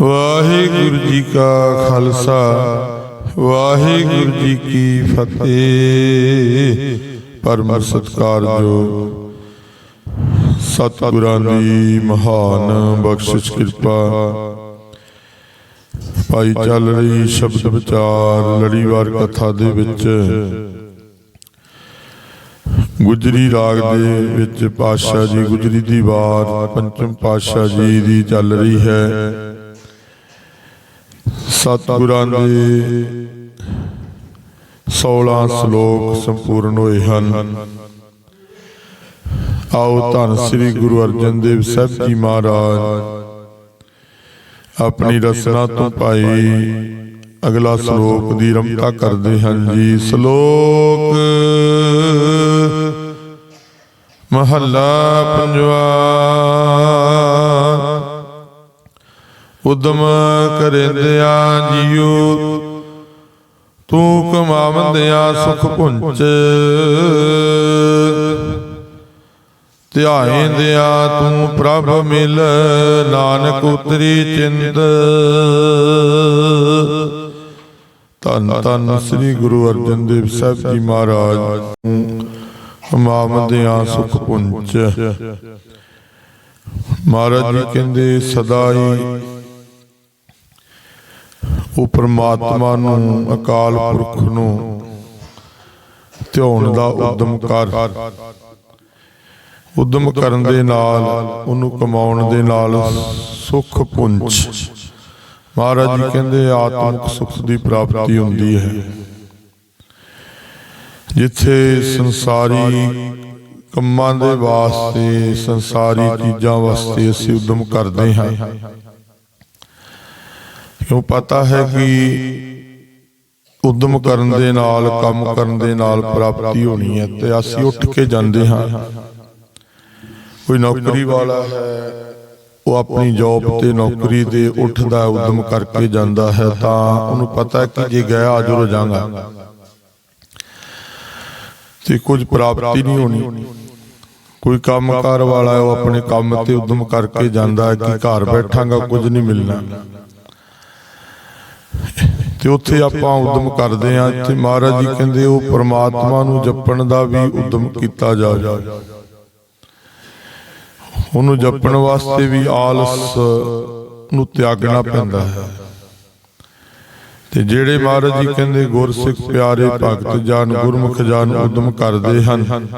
ਵਾਹਿਗੁਰੂ ਜੀ ਕਾ ਖਾਲਸਾ, ਵਾਹਿਗੁਰੂ ਜੀ ਕੀ ਫਤਿਹ। ਪਰਮ ਸਤਿਕਾਰਯੋਗ ਸਤਿਗੁਰਾਂ ਦੀ ਮਹਾਨ ਬਖਸ਼ਿਸ਼ ਕਿਰਪਾ। ਭਾਈ ਚੱਲ ਰਹੀ ਸ਼ਬਦ ਵਿਚਾਰ ਲੜੀਵਾਰ ਕਥਾ ਦੇ ਵਿੱਚ। ਗੁਜਰੀ ਰਾਗ ਦੇ ਵਿੱਚ ਪਾਤਸ਼ਾਹ ਜੀ, ਗੁਜਰੀ ਦੀ ਵਾਰ ਪੰਚਮ ਪਾਤਸ਼ਾਹ ਜੀ ਦੀ ਚੱਲ ਰਹੀ ਹੈ। ਸਤਿਗੁਰਾਂ ਦੇ 16 ਸ਼ਲੋਕ ਸੰਪੂਰਨ ਹੋਏ ਹਨ। ਆਓ ਧੰਨ ਸ੍ਰੀ ਗੁਰੂ ਅਰਜਨ ਦੇਵ ਸਾਹਿਬ ਜੀ ਮਹਾਰਾਜ, ਆਪਣੀ ਰਸਨਾ ਤੋਂ ਪਾਈ ਅਗਲਾ ਸ਼ਲੋਕ ਦੀ ਰਮਤਾ ਕਰਦੇ ਹਨ ਜੀ। ਸ਼ਲੋਕ ਮਹੱਲਾ ਪੰਜਵਾ। ਉਦਮ ਕਰੇਂਦਿਆ ਜੀਉ, ਤੂੰ ਕਮਾਵੰਦਿਆ ਸੁਖ ਪੁੰਚ। ਧਿਆਇਂਦਿਆ ਤੂੰ ਪ੍ਰਭ ਮਿਲ, ਨਾਨਕ ਉਤਰੀ ਚਿੰਦ। ਤਨ ਤਨ ਸ੍ਰੀ ਗੁਰੂ ਅਰਜਨ ਦੇਵ ਸਾਹਿਬ ਜੀ ਮਹਾਰਾਜ, ਕਮਾਵੰਦਿਆ ਸੁਖ ਪੁੰਚ। ਮਹਾਰਾਜ ਜੀ ਕਹਿੰਦੇ, ਸਦਾ ਹੀ ਉਹ ਪ੍ਰਮਾਤਮਾ ਨੂੰ, ਅਕਾਲ ਪੁਰਖ ਨੂੰ ਧਿਆਉਣ ਦਾ ਉਦਮ ਕਰ। ਉਦਮ ਕਰਨ ਦੇ ਨਾਲ, ਉਹਨੂੰ ਕਮਾਉਣ ਦੇ ਨਾਲ ਸੁਖ ਪੁੰਚ ਮਹਾਰਾਜ ਜੀ ਕਹਿੰਦੇ, ਆਤਮਿਕ ਸੁਖ ਦੀ ਪ੍ਰਾਪਤੀ ਹੁੰਦੀ ਹੈ। ਜਿੱਥੇ ਸੰਸਾਰੀ ਕੰਮਾਂ ਦੇ ਵਾਸਤੇ, ਸੰਸਾਰੀ ਚੀਜ਼ਾਂ ਵਾਸਤੇ ਅਸੀਂ ਉਦਮ ਕਰਦੇ ਹਾਂ ਕਿਉਂ ਪਤਾ ਹੈ ਕਿ ਉਦਮ ਕਰਨ ਦੇ ਨਾਲ ਕੰਮ ਕਰਨ ਦੇ ਨਾਲ ਪ੍ਰਾਪਤੀ ਹੋਣੀ ਹੈ ਤੇ ਅਸੀਂ ਉੱਠ ਕੇ ਜਾਂਦੇ ਹਾਂ। ਕੋਈ ਨੌਕਰੀ ਵਾਲਾ ਹੈ ਉਹ ਆਪਣੀ ਜੌਬ ਤੇ ਨੌਕਰੀ ਦੇ ਉੱਠਦਾ ਉਦਮ ਕਰਕੇ ਜਾਂਦਾ ਹੈ ਤਾਂ ਉਹਨੂੰ ਪਤਾ ਹੈ ਕਿ ਜੇ ਗਿਆ ਅੱਜ ਰੋ ਜਾਗਾ ਤੇ ਕੁਝ ਪ੍ਰਾਪਤੀ ਨਹੀਂ ਹੋਣੀ। ਕੋਈ ਕੰਮਕਾਰ ਵਾਲਾ ਹੈ ਉਹ ਆਪਣੇ ਕੰਮ ਤੇ ਉਦਮ ਕਰਕੇ ਜਾਂਦਾ ਹੈ ਕਿ ਘਰ ਬੈਠਾਂਗਾ ਕੁਝ ਨਹੀਂ ਮਿਲਣਾ। ਤੇ ਉੱਥੇ ਆਪਾਂ ਉਦਮ ਕਰਦੇ ਆ ਇੱਥੇ ਮਹਾਰਾਜ ਜੀ ਕਹਿੰਦੇ ਉਹ ਪ੍ਰਮਾਤਮਾ ਨੂੰ ਜਪਣ ਦਾ ਵੀ ਉਦਮ ਕੀਤਾ ਜਾਵੇ। ਉਹਨੂੰ ਜਪਣ ਵਾਸਤੇ ਵੀ ਆਲਸ ਨੂੰ ਤਿਆਗਣਾ ਪੈਂਦਾ ਹੈ। ਤੇ ਜਿਹੜੇ ਮਹਾਰਾਜ ਜੀ ਕਹਿੰਦੇ ਗੁਰਸਿੱਖ ਪਿਆਰੇ ਭਗਤ ਜਨ ਗੁਰਮੁਖ ਜਨ ਉਦਮ ਕਰਦੇ ਹਨ।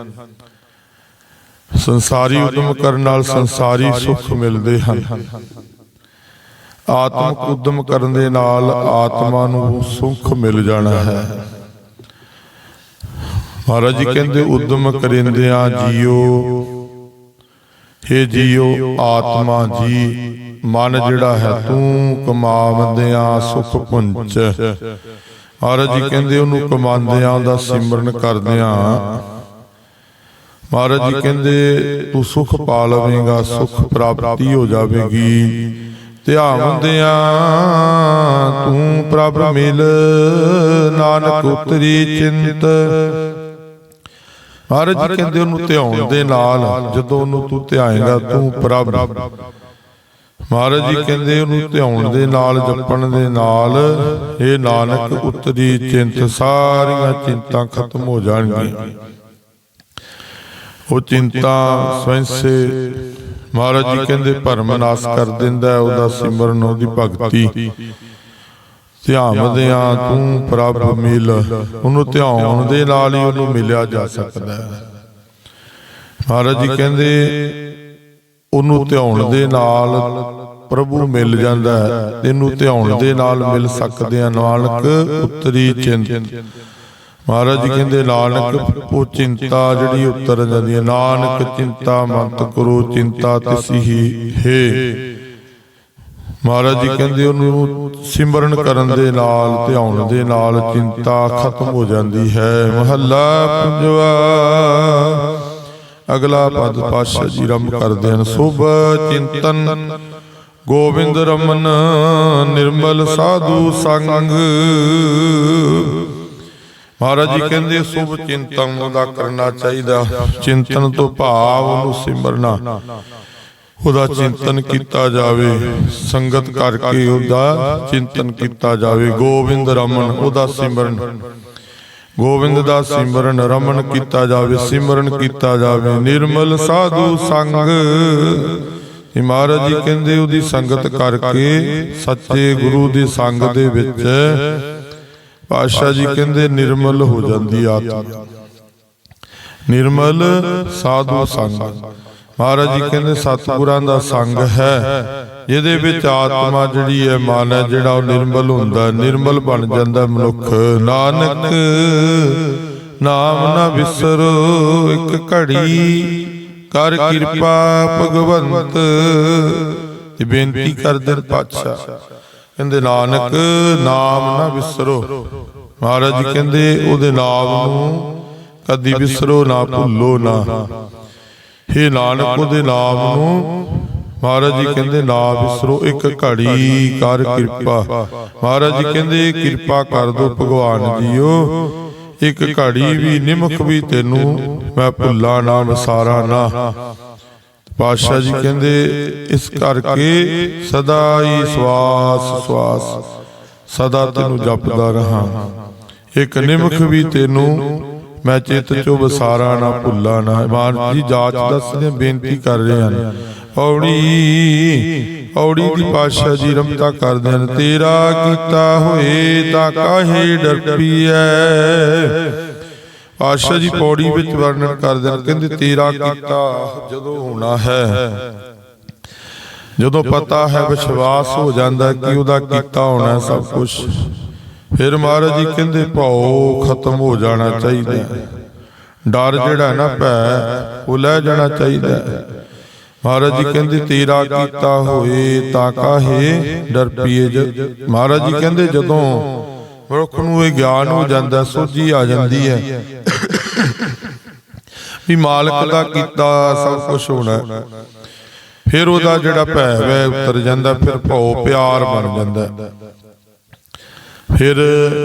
ਸੰਸਾਰੀ ਉਦਮ ਕਰਨ ਨਾਲ ਸੰਸਾਰੀ ਸੁੱਖ ਮਿਲਦੇ ਹਨ। ਆਤਮਿਕ ਉਦਮ ਕਰਨ ਦੇ ਨਾਲ ਆਤਮਾ ਨੂੰ ਸੁਖ ਮਿਲ ਜਾਣਾ ਹੈ। ਮਹਾਰਾਜ ਜੀ ਕਹਿੰਦੇ, ਉਦਮ ਕਰਿੰਦਿਆਂ ਜੀਓ। हे ਜੀਓ ਆਤਮਾ ਜੀ, ਮਨ ਜਿਹੜਾ ਹੈ ਤੂੰ ਕਮਾਵੰਦਿਆਂ ਸੁਖ ਪੁੰਚ। ਮਹਾਰਾਜ ਜੀ ਕਹਿੰਦੇ, ਉਹਨੂੰ ਕਮਾਉਂਦਿਆਂ ਦਾ ਸਿਮਰਨ ਕਰਦਿਆਂ। ਮਹਾਰਾਜ ਜੀ ਕਹਿੰਦੇ, ਤੂੰ ਸੁਖ ਪਾ ਲਵੇਂਗਾ, ਸੁਖ ਪ੍ਰਾਪਤੀ ਹੋ ਜਾਵੇਗੀ। ਧਿਆਵੰਦਿਆਂ ਤੂੰ ਪ੍ਰਭ ਮਿਲ, ਨਾਨਕ ਉਤਰੀ ਚਿੰਤ। ਮਹਾਰਾਜ ਜੀ ਕਹਿੰਦੇ ਉਹਨੂੰ ਧਿਆਉਣ ਦੇ ਨਾਲ, ਜਦੋਂ ਉਹਨੂੰ ਤੂੰ ਧਿਆਏਗਾ, ਤੂੰ ਪ੍ਰਭ। ਮਹਾਰਾਜ ਜੀ ਕਹਿੰਦੇ ਉਹਨੂੰ ਧਿਆਉਣ ਦੇ ਨਾਲ, ਜਪਣ ਦੇ ਨਾਲ ਇਹ ਨਾਨਕ ਉਤਰੀ ਚਿੰਤ, ਸਾਰੀਆਂ ਚਿੰਤਾਂ ਖਤਮ ਹੋ ਜਾਣਗੀਆਂ। ਉਹ ਚਿੰਤਾ ਸਵੈਂਸੇ ਮਹਾਰਾਜ ਜੀ ਕਹਿੰਦੇ ਭਰਮ ਨਾਸ ਕਰ ਦਿੰਦਾ ਉਹਦਾ ਸਿਮਰਨ ਉਹਦੀ ਭਗਤੀ। ਧਿਆਵਦਿਆਂ ਤੂੰ ਪ੍ਰਭ ਮਿਲ। ਉਹਨੂੰ ਧਿਆਉਣ ਦੇ ਨਾਲ ਹੀ ਉਹਨੂੰ ਮਿਲਿਆ ਜਾ ਸਕਦਾ ਹੈ। ਮਹਾਰਾਜ ਜੀ ਕਹਿੰਦੇ ਉਹਨੂੰ ਧਿਆਉਣ ਦੇ ਨਾਲ ਪ੍ਰਭੂ ਮਿਲ ਜਾਂਦਾ ਹੈ। ਤੈਨੂੰ ਧਿਆਉਣ ਦੇ ਨਾਲ ਮਿਲ ਸਕਦੇ ਆ ਨਾਨਕ ਉਤਰੀ ਚਿੰਤ। ਮਹਾਰਾਜ ਜੀ ਕਹਿੰਦੇ ਨਾਨਕ ਉਹ ਚਿੰਤਾ ਜਿਹੜੀ ਉਤਰ ਜਾਂਦੀ ਹੈ। ਨਾਨਕ ਚਿੰਤਾ ਮੰਤ ਕਰੋ ਚਿੰਤਾ ਤਿਸੀ ਹੀ ਹੈ। ਮਹਾਰਾਜ ਜੀ ਕਹਿੰਦੇ ਉਹਨੂੰ ਸਿਮਰਨ ਕਰਨ ਦੇ ਨਾਲ ਧਿਆਨ ਦੇ ਨਾਲ ਚਿੰਤਾ ਖਤਮ ਹੋ ਜਾਂਦੀ ਹੈ। ਮਹੱਲਾ ਪੰਜਵਾ ਅਗਲਾ ਪਦ ਪਾਸ਼ਾ ਜੀ ਰੰਭ ਕਰਦੇ ਹਨ। ਸੁਭ ਚਿੰਤਨ ਗੋਬਿੰਦ ਰਮਨ ਨਿਰਮਲ ਸਾਧੂ ਸੰਗ। ਮਹਾਰਾਜ ਜੀ ਕਹਿੰਦੇ ਸੁਭ ਚਿੰਤਨ ਉਹਦਾ ਕਰਨਾ ਚਾਹੀਦਾ। ਚਿੰਤਨ ਤੋਂ ਭਾਵ ਉਹਨੂੰ ਸਿਮਰਨਾ। ਉਹਦਾ ਚਿੰਤਨ ਕੀਤਾ ਜਾਵੇ ਸੰਗਤ ਕਰਕੇ ਉਹਦਾ ਚਿੰਤਨ ਕੀਤਾ ਜਾਵੇ। ਗੋਬਿੰਦ ਰਮਨ ਉਹਦਾ ਸਿਮਰਨ। ਗੋਬਿੰਦ ਦਾ ਸਿਮਰਨ ਰਮਨ ਕੀਤਾ ਜਾਵੇ ਸਿਮਰਨ ਕੀਤਾ ਜਾਵੇ। ਨਿਰਮਲ ਸਾਧੂ ਸੰਗ। ਇਹ ਮਹਾਰਾਜ ਜੀ ਕਹਿੰਦੇ ਉਹਦੀ ਸੰਗਤ ਕਰਕੇ ਸੱਚੇ ਗੁਰੂ ਦੀ ਸੰਗ ਦੇ ਵਿੱਚ ਪਾਤਸ਼ਾਹ ਜੀ ਕਹਿੰਦੇ, ਨਿਰਮਲ ਹੋ ਜਾਂਦੀ ਆਤਮਾ। ਨਿਰਮਲ ਸਾਧੂ ਸੰਗ। ਮਹਾਰਾਜ ਜੀ ਕਹਿੰਦੇ, ਸਤਿਗੁਰਾਂ ਦਾ ਸੰਗ ਹੈ। ਜਿਹਦੇ ਵਿੱਚ ਆਤਮਾ ਜਿਹੜੀ ਹੈ, ਮਨ ਹੈ, ਜਿਹੜਾ ਉਹ ਨਿਰਮਲ ਹੁੰਦਾ ਨਿਰਮਲ ਬਣ ਜਾਂਦਾ ਮਨੁੱਖ। ਨਾਨਕ ਨਾਮ ਨਾ ਵਿਸਰੋ, ਇੱਕ ਘੜੀ ਕਰ ਕਿਰਪਾ ਭਗਵੰਤ। ਤੇ ਬੇਨਤੀ ਕਰਦੇ ਪਾਤਸ਼ਾਹ। ਕਹਿੰਦੇ, ਨਾਨਕ, ਨਾਮ ਨਾ ਵਿਸਰੋ ਮਹਾਰਾਜ ਜੀ ਕਹਿੰਦੇ, ਉਹਦੇ ਨਾਮ ਨੂੰ ਕਦੀ ਵਿਸਰੋ ਨਾ ਭੁੱਲੋ ਨਾ। हे ਨਾਨਕ, ਉਹਦੇ ਨਾਮ ਨੂੰ ਮਹਾਰਾਜ ਜੀ ਕਹਿੰਦੇ, ਨਾ ਵਿਸਰੋ ਇੱਕ ਘੜੀ ਕਰ ਕਿਰਪਾ। ਮਹਾਰਾਜ ਜੀ ਕਹਿੰਦੇ, ਕਿਰਪਾ ਕਰ ਦੋ ਭਗਵਾਨ ਜੀਓ। ਇੱਕ ਘੜੀ ਵੀ ਨਿਮਕ ਵੀ ਤੈਨੂੰ ਮੈਂ ਭੁੱਲਾ ਨਾ, ਵਿਸਾਰਾ ਨਾ। ਪਾਤਸ਼ਾਹ ਜੀ ਕਹਿੰਦੇ ਇਸ ਕਰਕੇ ਸਦਾ ਹੀ ਸਵਾਸ ਸਵਾਸ ਸਦਾ ਤੈਨੂੰ ਜਪਦਾ ਰਹਾ। ਇੱਕ ਨਿਮਖ ਵੀ ਤੈਨੂੰ ਮੈਂ ਚਿੱਤ ਚੋਂ ਵਸਾਰਾ ਨਾ ਭੁੱਲਾ ਨਾ। ਮਾਨ ਜੀ ਜਾਚ ਦੱਸਦੇ ਬੇਨਤੀ ਕਰ ਰਹੇ ਹਨ। ਔੜੀ ਔੜੀ ਦੀ ਪਾਤਸ਼ਾਹ ਜੀ ਰਮਤਾ ਕਰਦੇ ਹਨ। ਤੇਰਾ ਕੀਤਾ ਹੋਏ ਤਾਂ ਕਾਹੇ ਡਰਪੀਐ? ਪਾਤਸ਼ਾਹ ਜੀ ਪੌੜੀ ਵਿੱਚ ਵਰਣਨ ਕਰਦੇ ਹਨ ਕਹਿੰਦੇ ਤੇਰਾ ਕੀਤਾ ਜਦੋਂ ਹੋਣਾ ਹੈ। ਜਦੋਂ ਪਤਾ ਹੈ ਵਿਸ਼ਵਾਸ ਹੋ ਜਾਂਦਾ ਕਿ ਉਹਦਾ ਕੀਤਾ ਹੋਣਾ ਸਭ ਕੁਝ ਫਿਰ ਮਹਾਰਾਜ ਜੀ ਕਹਿੰਦੇ ਭਾਉ ਖਤਮ ਹੋ ਜਾਣਾ ਚਾਹੀਦਾ। ਡਰ ਜਿਹੜਾ ਨਾ ਭੈ ਉਹ ਲੈ ਜਾਣਾ ਚਾਹੀਦਾ। ਮਹਾਰਾਜ ਜੀ ਕਹਿੰਦੇ ਤੇਰਾ ਕੀਤਾ ਹੋਏ ਤਾਂ ਕਾਹੇ ਡਰ ਪੀਏ ਜ- ਮਹਾਰਾਜ ਜੀ ਕਹਿੰਦੇ ਜਦੋਂ ਮਨੁੱਖ ਨੂੰ ਇਹ ਗਿਆਨ ਹੋ ਜਾਂਦਾ ਸੋਝੀ ਆ ਜਾਂਦੀ ਹੈ। ਵੀ ਮਾਲਕ ਦਾ ਕੀਤਾ ਸਭ ਕੁਝ ਹੋਣਾ ਹੈ। ਫਿਰ ਉਹਦਾ ਜਿਹੜਾ ਭੈ ਵੈ ਉਤਰ ਜਾਂਦਾ ਫਿਰ ਭਉ ਪਿਆਰ ਬਣ ਜਾਂਦਾ ਹੈ। ਫਿਰ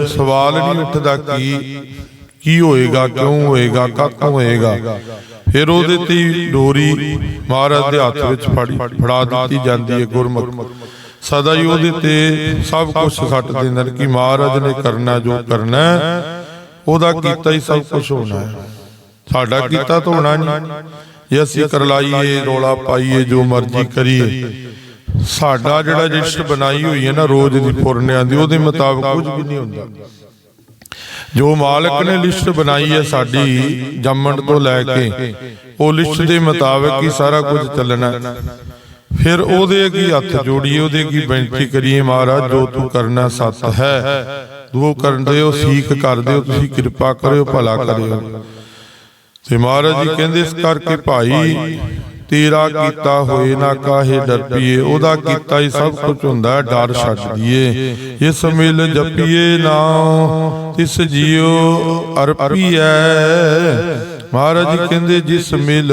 ਸਵਾਲ ਨਹੀਂ ਉੱਠਦਾ ਕਿ ਕੀ ਹੋਏਗਾ ਕਿਉਂ ਹੋਏਗਾ ਕਦੋਂ ਹੋਏਗਾ ਫਿਰ ਉਹਦੇ ਤੇ ਹੀ ਡੋਰੀ ਮਹਾਰਾਜ ਦੇ ਹੱਥ ਵਿੱਚ ਫੜੀ ਫੜਾ ਦਿੱਤੀ ਜਾਂਦੀ ਹੈ ਗੁਰਮੁਖ ਸਦਾ ਹੀ ਉਹਦੇ ਤੇ ਸਭ ਕੁਝ ਸੱਟ ਦਿੰਦੇ ਨੇ ਕਿ ਮਹਾਰਾਜ ਨੇ ਕਰਨਾ ਜੋ ਕਰਨਾ ਉਹਦਾ ਕੀਤਾ ਹੀ ਸਭ ਕੁਝ ਹੋਣਾ ਹੈ। ਸਾਡਾ ਕੀਤਾ ਤਾਂ ਹੋਣਾ ਨਹੀਂ। ਜੇ ਅਸੀਂ ਕਰਲਾਈਏ ਰੋਲਾ ਪਾਈਏ ਜੋ ਮਰਜ਼ੀ ਕਰੀਏ। ਸਾਡਾ ਜਿਹੜਾ ਲਿਸਟ ਬਣਾਈ ਹੋਈ ਹੈ ਨਾ ਰੋਜ਼ ਦੀ ਪੁਰਨਿਆਂ ਦੀ ਉਹਦੇ ਮੁਤਾਬਕ ਕੁਝ ਵੀ ਨਹੀਂ ਹੁੰਦਾ। ਜੋ ਮਾਲਕ ਨੇ ਲਿਸਟ ਬਣਾਈ ਹੈ ਸਾਡੀ ਜੰਮਣ ਤੋਂ ਲੈ ਕੇ ਉਹ ਲਿਸਟ ਦੇ ਮੁਤਾਬਕ ਹੀ ਸਾਰਾ ਕੁਝ ਚੱਲਣਾ ਹੈ। ਫਿਰ ਉਹਦੇ ਅੱਗੇ ਹੱਥ ਜੋੜੀਏ, ਉਹਦੇ ਅੱਗੇ ਬੇਨਤੀ ਕਰੀਏ, ਮਹਾਰਾਜ, ਜੋ ਤੂੰ ਕਰਨਾ ਸੱਤ ਹੈ। ਤੂੰ ਕਰਦੇ ਹੋ, ਸੀਖ ਕਰਦੇ ਹੋ, ਤੁਸੀਂ ਕਿਰਪਾ ਕਰਿਓ, ਭਲਾ ਕਰਿਓ। ਤੇ ਮਹਾਰਾਜ ਜੀ ਕਹਿੰਦੇ, ਇਸ ਕਰਕੇ ਭਾਈ, ਤੇਰਾ ਕੀਤਾ ਹੋਏ ਨਾ ਕਾਹੇ ਡਰ ਉਹਦਾ ਕੀਤਾ ਹੀ ਸਭ ਕੁਝ ਹੁੰਦਾ ਡਰ ਛੱਡ ਦੀਏ ਇਸ ਮਿਲ ਜਪੀਏ ਨਾ ਤਿਸ ਜੀਉ ਅਰਪੀਐ। ਮਹਾਰਾਜ ਜੀ ਕਹਿੰਦੇ, ਜਿਸ ਮਿਲ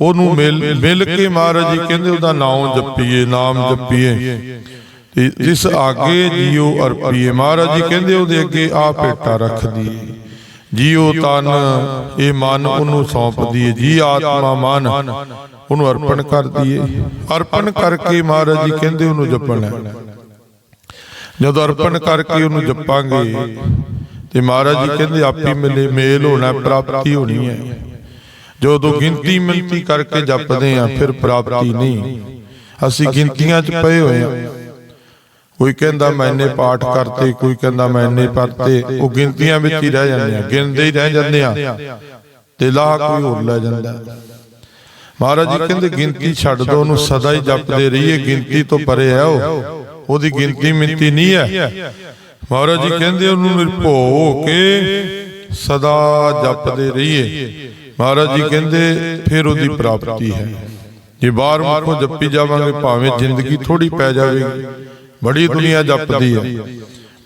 ਉਹਨੂੰ ਮਿਲ ਮਿਲ ਕੇ ਮਹਾਰਾਜ ਜੀ ਕਹਿੰਦੇ ਉਹਦਾ ਨਾਮ ਜਪੀਏ ਨਾਮ ਜਪੀਏ। ਤੇ ਜਿਸ ਆਗੇ ਜੀਉ ਅਰਪੀਏ ਮਹਾਰਾਜ ਜੀ ਕਹਿੰਦੇ ਉਹਦੇ ਅੱਗੇ ਆ ਭੇਟਾ ਰੱਖ ਦੀਏ। ਜੀਉ ਤਨ ਇਹ ਮਨ ਉਹਨੂੰ ਸੌਂਪ ਦੀਏ। ਜੀ ਆਤਮਾ ਮਨ ਉਹਨੂੰ ਅਰਪਣ ਕਰ ਦਈਏ ਅਰਪਣ ਕਰਕੇ ਮਹਾਰਾਜ ਜੀ ਕਹਿੰਦੇ ਉਹਨੂੰ ਜਪਣਾ। ਜਦੋਂ ਅਰਪਣ ਕਰਕੇ ਉਹਨੂੰ ਜਪਾਂਗੇ ਤੇ ਮਹਾਰਾਜ ਜੀ ਕਹਿੰਦੇ ਆਪੀ ਮਿਲੇ ਮੇਲ ਹੋਣਾ ਪ੍ਰਾਪਤੀ ਹੋਣੀ ਹੈ। ਜਦੋਂ ਗਿਣਤੀ ਮਿਲਤੀ ਕਰਕੇ ਜਪਦੇ ਆ ਫਿਰ ਪ੍ਰਾਪਤੀ ਨਹੀਂ। ਅਸੀਂ ਗਿਣਤੀਆਂ 'ਚ ਪਏ ਹੋਏ ਆ ਕੋਈ ਕਹਿੰਦਾ ਮੈਂ ਇੰਨੇ ਪਾਠ ਕਰਤੇ ਕੋਈ ਕਹਿੰਦਾ ਮੈਂ ਇੰਨੇ ਪੜਤੇ ਉਹ ਗਿਣਤੀਆਂ ਵਿੱਚ ਹੀ ਰਹਿ ਜਾਂਦੇ ਆ ਗਿਣਦੇ ਹੀ ਰਹਿ ਜਾਂਦੇ ਆ ਤੇ ਲਾਹ ਕੋਈ ਹੋਰ ਲੈ ਜਾਂਦਾ। ਮਹਾਰਾਜ ਜੀ ਕਹਿੰਦੇ ਗਿਣਤੀ ਛੱਡ ਦੋ ਉਹਨੂੰ ਸਦਾ ਹੀ ਜਪਦੇ ਰਹੀਏ ਗਿਣਤੀ ਤੋਂ ਪਰੇ ਹੈ ਉਹ। ਉਹਦੀ ਗਿਣਤੀ ਮਿੰਤੀ ਨਹੀਂ ਹੈ। ਮਹਾਰਾਜ ਜੀ ਕਹਿੰਦੇ ਉਹਨੂੰ ਨਿਰਭਉ ਹੋ ਕੇ ਸਦਾ ਜਪਦੇ ਰਹੀਏ। ਮਹਾਰਾਜ ਜੀ ਕਹਿੰਦੇ ਫਿਰ ਉਹਦੀ ਪ੍ਰਾਪਤੀ ਹੈ। ਜੇ ਬਾਹਰ ਮੁਖੋਂ ਜਪੀ ਜਾਵਾਂਗੇ ਭਾਵੇਂ ਜ਼ਿੰਦਗੀ ਥੋੜੀ ਪੈ ਜਾਵੇਗੀ ਬੜੀ ਦੁਨੀਆ ਜਪਦੀ ਹੈ।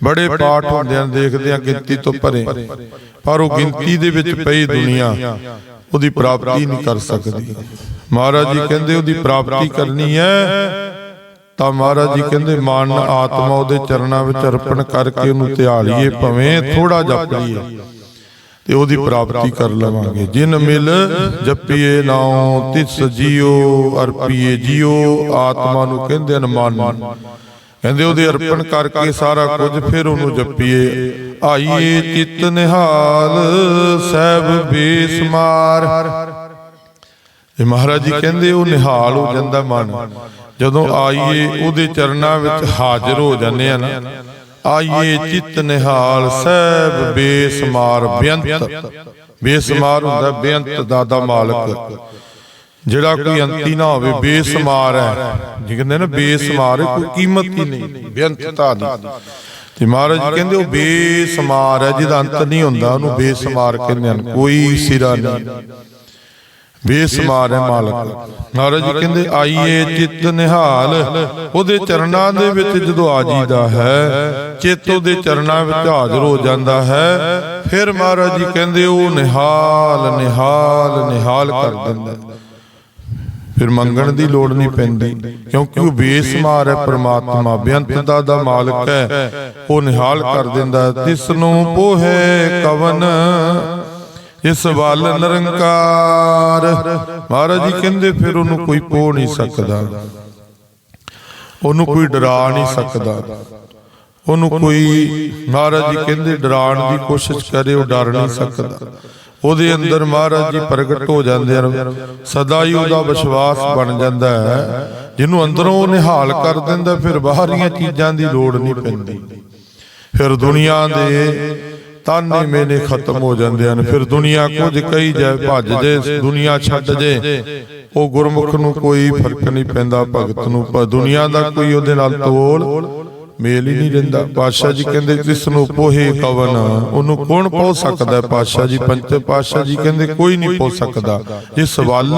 ਬੜੇ ਪਾਠ ਹੁੰਦੇ ਹਨ ਦੇਖਦੇ ਆ ਗਿਣਤੀ ਤੋਂ ਭਰੇ ਪਰ। ਉਹ ਗਿਣਤੀ ਦੇ ਵਿੱਚ ਪਈ ਦੁਨੀਆ ਉਹਦੀ ਪ੍ਰਾਪਤੀ ਨਹੀਂ ਕਰ ਸਕਦੀ। ਮਹਾਰਾਜ ਜੀ ਕਹਿੰਦੇ ਉਹਦੀ ਪ੍ਰਾਪਤੀ ਕਰਨੀ ਹੈ। ਤਾਂ ਮਹਾਰਾਜ ਜੀ ਕਹਿੰਦੇ ਮਨ ਆਤਮਾ ਉਹਦੇ ਚਰਨਾਂ ਵਿੱਚ ਅਰਪਣ ਕਰਕੇ ਉਹਨੂੰ ਧਿਆਲੀਏ ਭਵੇਂ ਥੋੜਾ ਜਪ ਲਈਏ। ਤੇ ਉਹਦੀ ਪ੍ਰਾਪਤੀ ਕਰ ਲਵਾਂਗੇ। ਜਿਨ ਮਿਲ ਜਪੀਏ ਨਾਉ ਤਿਸ ਜੀਓ ਅਰਪੀਏ ਜੀਓ ਆਤਮਾ ਨੂੰ ਕਹਿੰਦੇ ਹਨ ਮਨ ਕਹਿੰਦੇ ਉਹਦੇ ਅਰਪਣ ਕਰਕੇ ਸਾਰਾ ਕੁਝ ਫਿਰ ਉਹਨੂੰ ਜਪੀਏ। ਆਈਏ ਚਿਤ ਨਿਹਾਲ ਸਹਿਬ ਬੇਸਮਾਰ। ਇਹ ਮਹਾਰਾਜ ਜੀ ਕਹਿੰਦੇ ਉਹ ਨਿਹਾਲ ਹੋ ਜਾਂਦਾ ਮਨ। ਜਦੋਂ ਆਈਏ ਉਹਦੇ ਚਰਨਾਂ ਵਿੱਚ ਹਾਜ਼ਰ ਹੋ ਜਾਂਦੇ ਆ ਨਾ। ਆਈਏ ਚਿਤ ਨਿਹਾਲ ਸਹਿਬ ਬੇਸਮਾਰ ਬੇਅੰਤ। ਬੇਸਮਾਰ ਹੁੰਦਾ ਬੇਅੰਤ ਦਾ ਦਾ ਮਾਲਕ। ਜਿਹੜਾ ਕੋਈ ਅੰਤੀ ਨਾ ਹੋਵੇ ਬੇਸਮਾਰ ਹੈ। ਜੀ ਕਹਿੰਦੇ ਨਾ ਬੇਸਮਾਰ ਹੈ, ਕੋਈ ਕੀਮਤ ਹੀ ਨਹੀਂ ਬੇਅੰਤਤਾ ਨਹੀਂ। ਤੇ ਮਹਾਰਾਜ ਕਹਿੰਦੇ ਉਹ ਬੇਸਮਾਰ ਹੈ ਜਿਹਦਾ ਅੰਤ ਨਹੀਂ ਹੁੰਦਾ ਉਹਨੂੰ ਬੇਸਮਾਰ ਕਹਿੰਦੇ ਹਨ। ਕੋਈ ਸਿਰਾ ਨਹੀਂ। ਬੇਸਮਾਰ ਹੈ ਮਾਲਕ। ਮਹਾਰਾਜ ਜੀ ਕਹਿੰਦੇ ਆਈਏ ਚਿੱਤ ਨਿਹਾਲ। ਉਹਦੇ ਚਰਨਾਂ ਦੇ ਵਿੱਚ ਜਦੋਂ ਆ ਜੀਦਾ ਹੈ ਚਿੱਤ ਉਹਦੇ ਚਰਨਾਂ ਵਿੱਚ ਹਾਜ਼ਰ ਹੋ ਜਾਂਦਾ ਹੈ। ਫਿਰ ਮਹਾਰਾਜ ਜੀ ਕਹਿੰਦੇ ਉਹ ਨਿਹਾਲ ਨਿਹਾਲ ਨਿਹਾਲ ਕਰ ਦਿੰਦਾ। ਫਿਰ ਮੰਗਣ ਦੀ ਲੋੜ ਨਹੀਂ ਪੈਂਦੀ ਕਿਉਂਕਿ ਉਹ ਬੇਸਮਾਰ ਹੈ ਪ੍ਰਮਾਤਮਾ ਬੇਅੰਤਤਾ ਦਾ ਮਾਲਕ ਹੈ। ਉਹ ਨਿਹਾਲ ਕਰ ਦਿੰਦਾ। ਤਿਸ ਨੂੰ ਪੋਹੇ ਕਵਨ ਇਸ ਵੱਲ ਨਿਰੰਕਾਰ। ਮਹਾਰਾਜ ਜੀ ਕਹਿੰਦੇ ਫਿਰ ਉਹਨੂੰ ਕੋਈ ਪੋ ਨਹੀਂ ਸਕਦਾ। ਉਹਨੂੰ ਕੋਈ ਡਰਾ ਨਹੀਂ ਸਕਦਾ। ਉਹਨੂੰ ਕੋਈ ਮਹਾਰਾਜ ਜੀ ਕਹਿੰਦੇ ਡਰਾਉਣ ਦੀ ਕੋਸ਼ਿਸ਼ ਕਰੇ ਉਹ ਡਰ ਨਹੀਂ ਸਕਦਾ। ਉਹਦੇ ਅੰਦਰ ਮਹਾਰਾਜ ਜੀ ਪ੍ਰਗਟ ਹੋ ਜਾਂਦੇ ਹਨ ਸਦਾ ਹੀ ਉਹਦਾ ਵਿਸ਼ਵਾਸ ਬਣ ਜਾਂਦਾ ਹੈ। ਜਿਹਨੂੰ ਅੰਦਰੋਂ ਉਹ ਨਿਹਾਲ ਕਰ ਦਿੰਦਾ ਫਿਰ ਬਾਹਰੀਆਂ ਚੀਜ਼ਾਂ ਦੀ ਲੋੜ ਨਹੀਂ ਪੈਂਦੀ। ਫਿਰ ਦੁਨੀਆ ਦੇ ਤਾਨੇ ਮੇਨੇ ਖਤਮ ਹੋ ਜਾਂਦੇ ਹਨ। ਫਿਰ ਦੁਨੀਆ ਕੁਝ ਕਹੀ ਜਾਏ ਭੱਜ ਜੇ ਦੁਨੀਆ ਛੱਡ ਜੇ। ਉਹ ਗੁਰਮੁਖ ਨੂੰ ਕੋਈ ਫ਼ਰਕ ਨਹੀਂ ਪੈਂਦਾ ਭਗਤ ਨੂੰ ਪਰ ਦੁਨੀਆ ਦਾ ਕੋਈ ਉਹਦੇ ਨਾਲ ਤੋਲ ਮੇਲ ਹੀ ਨਹੀਂ ਰਹਿੰਦਾ ਪਾਤਸ਼ਾਹ ਜੀ ਕਹਿੰਦੇ ਜਿਸ ਨੂੰ ਪੋਹੇ ਕਵਨ ਉਹਨੂੰ ਕੌਣ ਪਹੁ ਸਕਦਾ? ਹੈ? ਪਾਤਸ਼ਾਹ ਜੀ ਪੰਚ ਪਾਤਸ਼ਾਹ ਜੀ ਕਹਿੰਦੇ ਕੋਈ ਨਹੀਂ ਪਹੁੰਚ ਸਕਦਾ। ਜਿਸ ਵੱਲ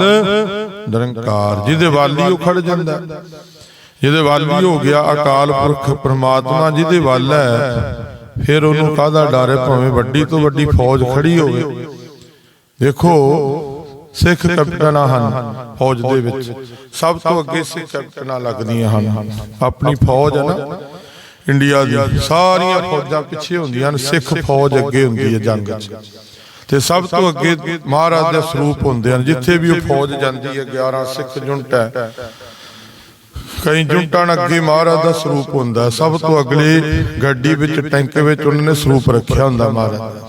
ਨਿਰੰਕਾਰ ਜਿਹਦੇ ਵੱਲ ਹੀ ਉਹ ਖੜ ਜਾਂਦਾ। ਹੈ। ਜਿਹਦੇ ਵੱਲ ਵੀ ਹੋ ਗਿਆ ਅਕਾਲ ਪੁਰਖ ਪ੍ਰਮਾਤਮਾ ਜਿਹਦੇ ਵੱਲ ਹੈ। ਫਿਰ ਉਹਨੂੰ ਕਾਹਦਾ ਡਰ ਹੈ? ਭਾਵੇਂ ਵੱਡੀ ਤੋਂ ਵੱਡੀ ਫੌਜ ਖੜੀ ਹੋਵੇ। ਦੇਖੋ, ਸਿੱਖ ਕੈਪਟਨਾਂ ਹਨ ਫੌਜ ਦੇ ਵਿੱਚ। ਸਭ ਤੋਂ ਅੱਗੇ ਸਿੱਖ ਕੈਪਟਨਾਂ ਲੱਗਦੀਆਂ ਹਨ। ਆਪਣੀ ਫੌਜ ਹੈ ਨਾ, ਇੰਡੀਆ ਦੀ, ਸਾਰੀਆਂ ਫੌਜਾਂ ਪਿੱਛੇ ਹੁੰਦੀਆਂ ਹਨ। ਸਿੱਖ ਫੌਜ ਅੱਗੇ ਹੁੰਦੀ ਹੈ ਜੰਗ 'ਚ। ਤੇ ਸਭ ਤੋਂ ਅੱਗੇ ਮਹਾਰਾਜ ਦੇ ਸਰੂਪ ਹੁੰਦੇ ਹਨ। ਜਿੱਥੇ ਵੀ ਉਹ ਫੌਜ ਜਾਂਦੀ ਹੈ 11 ਸਿੱਖ ਜੁੰਟ ਹੈ। ਕਈ ਜੁੰਟਾਂ ਅੱਗੇ ਮਹਾਰਾਜ ਦਾ ਸਰੂਪ ਹੁੰਦਾ ਸਭ ਤੋਂ ਅਗਲੇ ਗੱਡੀ ਵਿੱਚ, ਟੈਂਕ ਵਿੱਚ ਉਹਨਾਂ ਨੇ ਸਰੂਪ ਰੱਖਿਆ ਹੁੰਦਾ ਮਹਾਰਾਜ।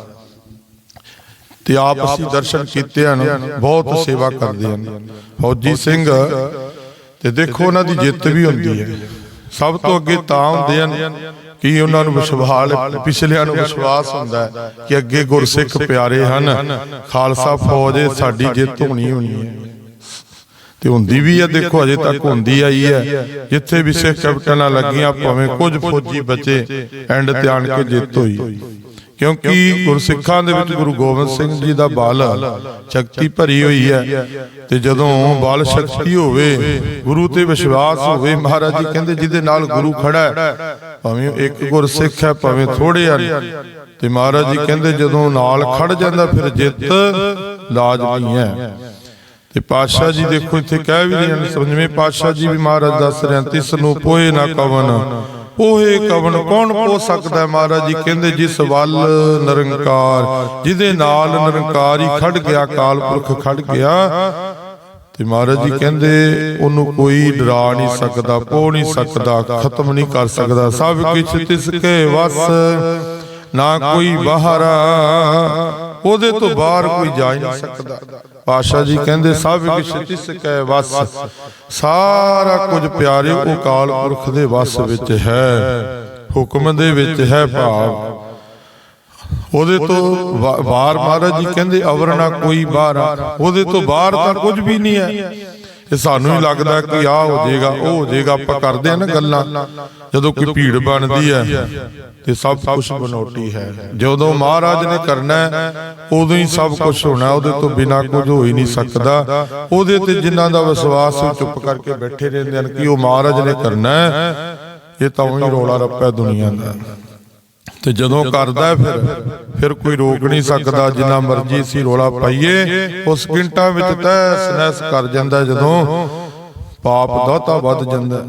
ਤੇ ਆਪ ਅਸੀਂ ਦਰਸ਼ਨ ਕੀਤੇ ਹਨ, ਬਹੁਤ ਸੇਵਾ ਕਰਦੇ ਹਨ। ਫੌਜੀ ਸਿੰਘ, ਤੇ ਦੇਖੋ ਉਹਨਾਂ ਦੀ ਜਿੱਤ ਵੀ ਹੁੰਦੀ ਹੈ। ਸਭ ਤੋਂ ਅੱਗੇ ਤਾਂ ਹੁੰਦੇ ਹਨ ਕਿ ਉਹਨਾਂ ਨੂੰ ਵਿਸ਼ਵਾਸ ਪਿਛਲਿਆਂ ਨੂੰ ਵਿਸ਼ਵਾਸ ਹੁੰਦਾ ਹੈ ਕਿ ਅੱਗੇ ਗੁਰਸਿੱਖ ਪਿਆਰੇ ਹਨ। ਖਾਲਸਾ ਫੌਜ ਸਾਡੀ ਜਿੱਤ ਹੋਣੀ ਹੋਣੀ ਹੈ। ਤੇ ਹੁੰਦੀ ਵੀ ਆ ਦੇਖੋ ਅਜੇ ਤੱਕ ਹੁੰਦੀ ਆਈ ਹੈ ਜਿੱਥੇ ਵੀ ਸਿੱਖ ਕੈਪਟਨਾਂ ਲੱਗੀਆਂ ਭਾਵੇਂ ਕੁਝ ਫੌਜੀ ਬਚੇ ਐਂਡ ਤੇ ਆਣ ਕੇ ਜਿੱਤ ਹੋਈ। ਕਿਉਂਕਿ ਗੁਰਸਿੱਖਾਂ ਦੇ ਵਿੱਚ ਗੁਰੂ ਗੋਬਿੰਦ ਸਿੰਘ ਜੀ ਦਾ ਬਲ ਸ਼ਕਤੀ ਭਰੀ ਹੋਈ ਹੈ ਤੇ ਜਦੋਂ ਬਲ ਸ਼ਕਤੀ ਹੋਵੇ ਗੁਰੂ ਤੇ ਵਿਸ਼ਵਾਸ ਹੋਵੇ ਮਹਾਰਾਜ ਜੀ ਕਹਿੰਦੇ ਜਿਹਦੇ ਨਾਲ ਗੁਰੂ ਖੜਾ ਹੈ ਭਾਵੇਂ ਇੱਕ ਗੁਰਸਿੱਖ ਹੈ ਭਾਵੇਂ ਥੋੜੇ ਹਨ। ਤੇ ਮਹਾਰਾਜ ਜੀ ਕਹਿੰਦੇ ਜਦੋਂ ਨਾਲ ਖੜ ਜਾਂਦਾ ਫਿਰ ਜਿੱਤ ਲਾਜ਼ਮੀ ਹੈ। ਤੇ ਪਾਤਸ਼ਾਹ ਜੀ ਦੇਖੋ ਇੱਥੇ ਕਹਿ ਵੀ ਰਹੇ ਹਨ ਸਮਝਵੇਂ ਪਾਤਸ਼ਾਹ ਜੀ ਵੀ ਮਹਾਰਾਜ ਦੱਸ ਰਹੇ ਹਨ ਤਿਸ ਨੂੰ ਪੋਏ ਨਾ ਕਵਨ ਪੋਹੇ ਕਵਨ ਕੌਣ ਪੋ ਸਕਦਾ ਹੈ? ਮਹਾਰਾਜ ਜੀ? ਕਹਿੰਦੇ ਜਿਸ ਵੱਲ ਨਿਰੰਕਾਰ ਜਿਹਦੇ ਨਾਲ ਨਿਰੰਕਾਰ ਹੀ ਖੜ ਗਿਆ ਕਾਲ ਪੁਰਖ ਖੜ ਗਿਆ। ਤੇ ਮਹਾਰਾਜ ਜੀ ਕਹਿੰਦੇ ਉਹਨੂੰ ਕੋਈ ਡਰਾ ਨਹੀਂ ਸਕਦਾ ਪੋ ਨਹੀਂ ਸਕਦਾ ਖਤਮ ਨਹੀਂ ਕਰ ਸਕਦਾ। ਸਭ ਕੁਝ ਤਿਸ ਕੇ ਵਸ ਨਾ ਕੋਈ ਬਾਹਰਾ ਉਹਦੇ ਤੋਂ ਬਾਹਰ ਕੋਈ ਜਾ ਨਹੀਂ ਸਕਦਾ। ਪਾਸ਼ਾ ਜੀ ਕਹਿੰਦੇ ਸਭ ਕੁਝ ਤਿਸ ਕੈ ਵਸ। ਸਾਰਾ ਕੁਝ ਪਿਆਰੇ ਉਹ ਕਾਲ ਪੁਰਖ ਦੇ ਵਸ ਵਿੱਚ ਹੈ। ਹੁਕਮ ਦੇ ਵਿੱਚ ਹੈ ਭਾਵ। ਉਹਦੇ ਤੋਂ ਬਾਹਰ ਮਹਾਰਾਜ ਜੀ ਕਹਿੰਦੇ ਅਵਰ ਨਾ ਕੋਈ ਬਾਹਰ ਉਹਦੇ ਤੋਂ ਬਾਹਰ ਤਾਂ ਕੁਝ ਵੀ ਨਹੀਂ ਹੈ। ਇਹ ਸਾਨੂੰ ਹੀ ਲੱਗਦਾ ਕਿ ਆਹ ਹੋ ਜਾਏਗਾ, ਉਹ ਹੋ ਜਾਏਗਾ, ਆਪਾਂ ਕਰਦੇ ਆ ਨਾ ਗੱਲਾਂ। ਜਦੋਂ ਕੋਈ ਭੀੜ ਬਣਦੀ ਹੈ, ਤੇ ਸਭ ਕੁਝ ਬਨੋਟੀ ਹੈ। ਜਦੋਂ ਮਹਾਰਾਜ ਨੇ ਕਰਨਾ ਉਦੋਂ ਹੀ ਸਭ ਕੁਝ ਹੋਣਾ, ਉਹਦੇ ਤੋਂ ਬਿਨਾ ਕੁਝ ਹੋ ਹੀ ਨਹੀਂ ਸਕਦਾ। ਉਹਦੇ ਤੇ ਜਿਨ੍ਹਾਂ ਦਾ ਵਿਸ਼ਵਾਸ ਉਹ ਚੁੱਪ ਕਰਕੇ ਬੈਠੇ ਰਹਿੰਦੇ ਹਨ ਕਿ ਉਹ ਮਹਾਰਾਜ ਨੇ ਕਰਨਾ ਇਹ ਤਾਂ ਉਹੀ ਰੋਲਾ ਰੱਪਾ ਦੁਨੀਆ ਦਾ। ਤੇ ਜਦੋਂ ਕਰਦਾ ਫਿਰ ਫਿਰ ਕੋਈ ਰੋਕ ਨਹੀਂ ਸਕਦਾ ਜਿੰਨਾ ਮਰਜ਼ੀ ਸੀ ਰੋਲਾ ਪਾਈਏ ਉਸ ਸਕਿੰਟਾਂ ਵਿੱਚ ਤਹਿਸ ਨਹਿਸ ਕਰ ਜਾਂਦਾ ਜਦੋਂ ਪਾਪ ਦਾਤਾ ਵੱਧ ਜਾਂਦਾ।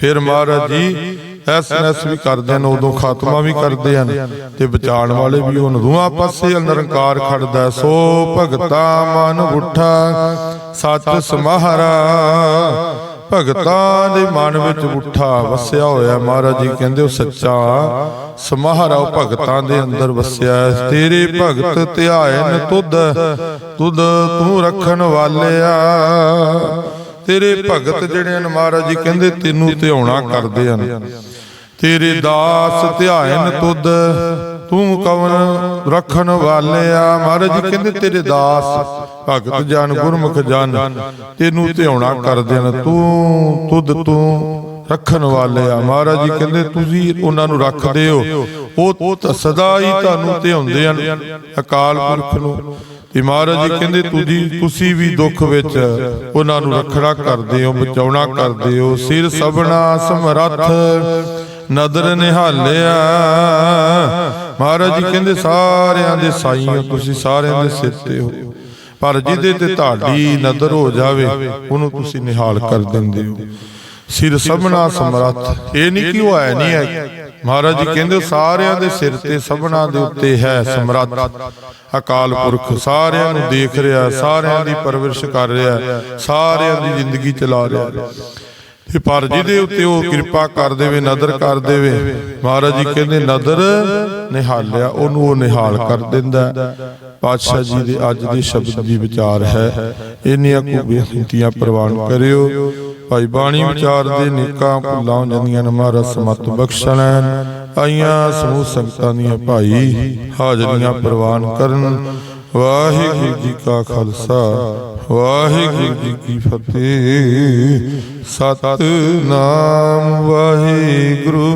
ਫਿਰ ਮਹਾਰਾਜ ਜੀ ਐਸ ਨੈਸ ਵੀ ਕਰਦੇ ਨੇ ਉਦੋਂ ਖਾਤਮਾ ਵੀ ਕਰਦੇ ਹਨ ਤੇ ਬਚਾਉਣ ਵਾਲੇ ਵੀ ਹੁਣ ਰੂਹਾਂ ਪਾਸੇ ਨਿਰੰਕਾਰ ਖੜਦਾ। ਸੋ ਭਗਤਾ ਮਨ ਉਠਾ ਸੱਚ ਸਮਾਹਰਾ ਭਗਤਾਂ ਦੇ ਮਨ ਵਿੱਚ ਉਠਾ ਵਸਿਆ ਹੋਇਆ ਮਹਾਰਾਜ ਜੀ ਕਹਿੰਦੇ ਉਹ ਸੱਚਾ ਸਮਾਹਰਾ ਭਗਤਾਂ ਦੇ ਅੰਦਰ ਵਸਿਆ ਤੇਰੇ ਭਗਤ ਧਿਆਇਨ ਤੁਧ ਤੁਧ ਤੂੰ ਰੱਖਣ ਵਾਲਿਆ। ਤੇਰੇ ਭਗਤ ਜਿਹੜੇ ਹਨ ਮਹਾਰਾਜ ਜੀ, ਕਹਿੰਦੇ ਤੈਨੂੰ ਧਿਆਉਣਾ ਕਰਦੇ ਹਨ। ਤੇਰੇ ਦਾਸ ਧਿਆਇਨ ਤੁਧ, ਤੂੰ ਕਵਨ ਰੱਖਣ ਵਾਲਿਆ। ਮਹਾਰਾਜ ਜੀ ਕਹਿੰਦੇ ਤੇਰੇ ਦਾਸ ਭਗਤ ਜਨ, ਗੁਰਮੁਖ ਜਨ, ਤੈਨੂੰ ਧਿਆਉਣਾ ਕਰਦੇ ਹਨ। ਤੂੰ, ਤੁਧ ਤੂੰ ਰੱਖਣ ਵਾਲੇ ਆ। ਮਹਾਰਾਜ ਜੀ ਕਹਿੰਦੇ, ਤੁਸੀਂ ਉਹਨਾਂ ਨੂੰ ਰੱਖਦੇ ਹੋ ਉਹ ਤਾਂ ਸਦਾ ਹੀ ਤੁਹਾਨੂੰ ਧਿਆਉਂਦੇ ਹਨ, ਅਕਾਲ ਪੁਰਖ ਨੂੰ। ਤੇ ਮਹਾਰਾਜ ਜੀ ਕਹਿੰਦੇ, ਤੁਸੀਂ ਤੁਸੀਂ ਵੀ ਦੁੱਖ ਵਿੱਚ ਉਹਨਾਂ ਨੂੰ ਰੱਖਣਾ ਕਰਦੇ ਹੋ ਬਚਾਉਣਾ ਕਰਦੇ ਹੋ ਸਿਰ ਸਭਨਾ ਸਮਰੱਥ, ਨਦਰ ਨਿਹਾਲਿਆ। ਮਹਾਰਾਜ ਜੀ ਕਹਿੰਦੇ, ਸਾਰਿਆਂ ਦੇ ਸਾਈ ਹੋ ਤੁਸੀਂ ਸਾਰਿਆਂ ਦੇ ਸਿਰ ਤੇ ਹੋ। ਪਰ ਜਿਹਦੇ ਤੇ ਤੁਹਾਡੀ ਨਜ਼ਰ ਹੋ ਜਾਵੇ, ਉਹਨੂੰ ਤੁਸੀਂ ਨਿਹਾਲ ਕਰ ਦਿੰਦੇ ਹੋ। ਸਿਰ ਸਭਨਾ ਸਮਰੱਥ। ਇਹ ਨਹੀਂ ਕਿ ਉਹ ਹੈ ਨਹੀਂ ਹੈ ਮਹਾਰਾਜ ਜੀ ਕਹਿੰਦੇ ਸਾਰਿਆਂ ਦੇ ਸਿਰ ਤੇ ਸਭਨਾ ਦੇ ਉੱਤੇ ਹੈ ਸਮਰੱਥ। ਅਕਾਲ ਪੁਰਖ ਸਾਰਿਆਂ ਨੂੰ ਦੇਖ ਰਿਹਾ ਸਾਰਿਆਂ ਦੀ ਪਰਵਰਿਸ਼ ਕਰ ਰਿਹਾ ਸਾਰਿਆਂ ਦੀ ਜ਼ਿੰਦਗੀ ਚਲਾ ਰਿਹਾ। ਤੇ ਪਰ ਜਿਹਦੇ ਉੱਤੇ ਉਹ ਕਿਰਪਾ ਕਰ ਦੇਵੇ ਨਦਰ ਕਰ ਦੇਵੇ ਮਹਾਰਾਜ ਜੀ ਕਹਿੰਦੇ ਨਦਰ ਨਿਹਾਲਿਆ ਉਹਨੂੰ ਉਹ ਨਿਹਾਲ ਕਰ ਦਿੰਦਾ। ਪਾਤਸ਼ਾਹ ਜੀ ਦੇ ਅੱਜ ਦੇ ਸ਼ਬਦ ਦੀ ਵਿਚਾਰ ਹੈ। ਇੰਨੀਆਂ ਕੁ ਬੇਨਤੀਆਂ ਪ੍ਰਵਾਨ ਕਰਿਓ। ਭਾਈ ਬਾਣੀ ਵਿਚਾਰ ਦੇ ਨੇਕਾਂ ਭੁੱਲਾਂ ਜਾਂਦੀਆਂ ਨੇ ਮਹਾਰਾਜ ਸਮਤ ਬਖਸ਼ਣ। ਆਈਆਂ ਸਮੂਹ ਸੰਗਤਾਂ ਦੀਆਂ ਭਾਈ ਹਾਜ਼ਰੀਆਂ ਪ੍ਰਵਾਨ ਕਰਨ। ਵਾਹਿਗੁਰੂ ਜੀ ਕਾ ਖਾਲਸਾ, ਵਾਹਿਗੁਰੂ ਜੀ ਕੀ ਫਤਿਹ। ਸਤਨਾਮ ਵਾਹਿਗੁਰੂ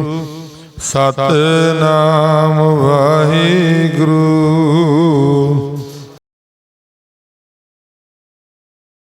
ਸਤਨਾਮ ਵਾਹਿਗੁਰੂ।